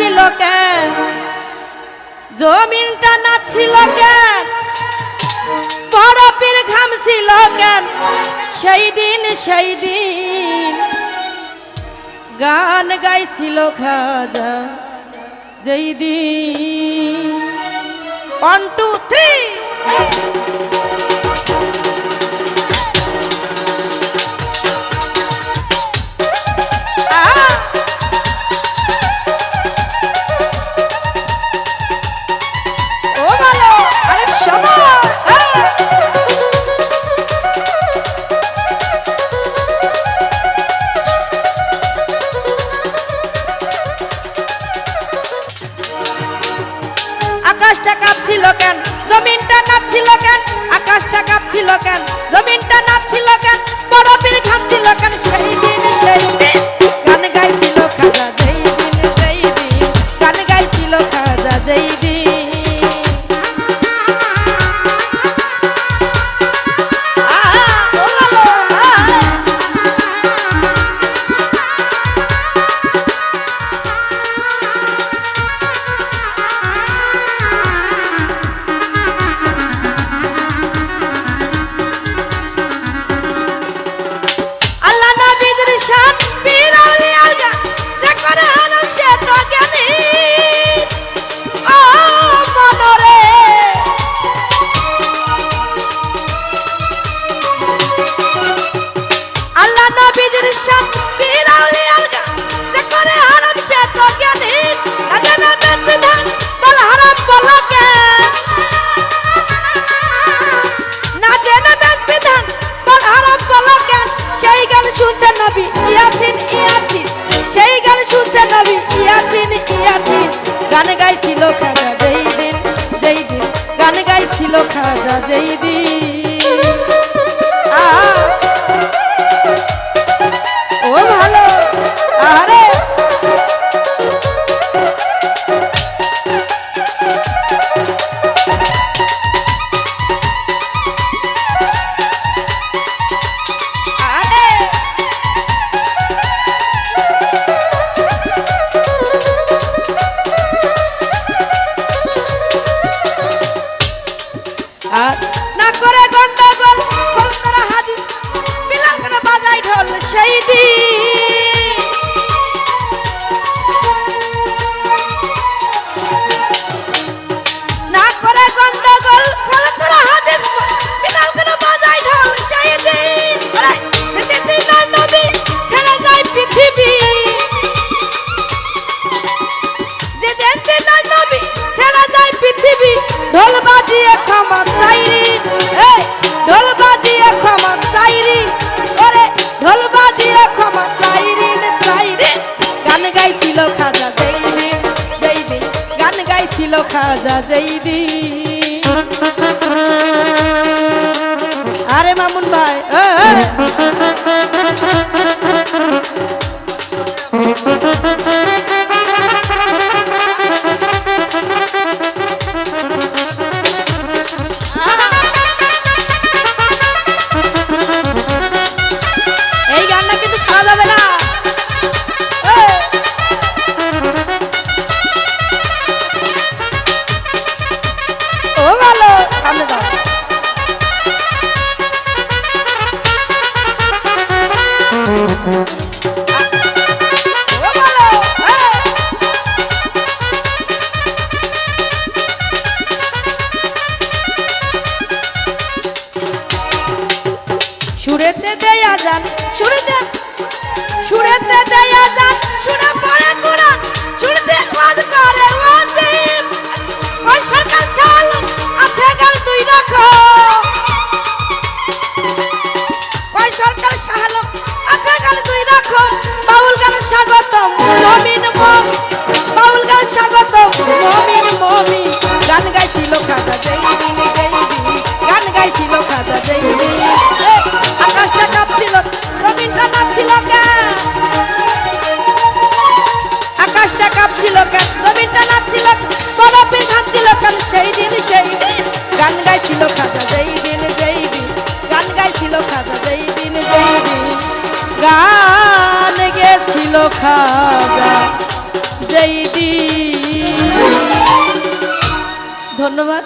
নাচছিল কে? জমিনটা নাচছিল কে? বরফের ঘামছিল কেন সেই দিন সেই দিন গান গাইছিল খাজা, যেই দিন। ওয়ান টু থ্রি আকাশটা কাঁপছিল কেন? জমিনটা কাঁপছিল কেন? আকাশটা কাঁপছিল কেন? জমিনটা নাচছিল কেন? বরফের ঘাম ছিল খাজা যেই দিন। আর না করে গন্ডগোল হাদিস বিলাল করে বাজাই ঢোল সেই দিন? গাইছিল খাজা যেই দিন গান গাইছিল খাজা যেই আরে মামুন ভাই ও! সুরেতে দেয়া যান সুরেতে সুরেতে দেয়া যান সুরে ধন্যবাদ।